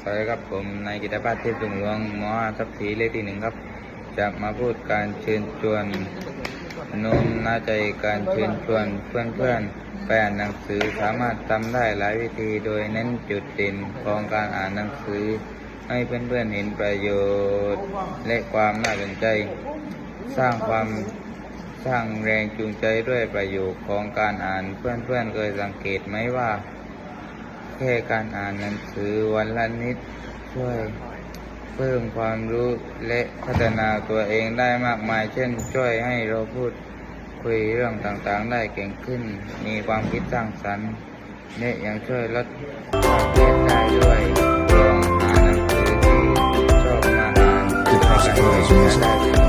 สวัสดีครับผมนายกิตติพัฒน์เทพสุงหลวงมอทัพสีเลขที่หนึ่งครับจะมาพูดการเชิญชวนโน้มน้าใจการเชิญชวนเพื่อนเพื่อนๆไปอ่านหนังสือสามารถทำได้หลายวิธีโดยเน้นจุดเด่นของการอ่านหนังสือ ให้เพื่อนเพื่อนๆเห็นประโยชน์ และความน่าสนใจ สร้างความสร้างแรงจูงใจด้วยประโยชน์ของการอ่านเพื่อนๆเคยสังเกตไหมว่า แค่การอ่านหนังสือวันละนิดช่วยเพิ่มความรู้และพัฒนาตัวเองได้มากมาย เช่น ช่วยให้เราพูดคุยเรื่องต่างๆ ได้เก่งขึ้น มีความคิดสร้างสรรค์และยังช่วยลดความเครียดได้ด้วยลองหานหนังสือที่ชอบมาอ่านให้กับตัวเองได้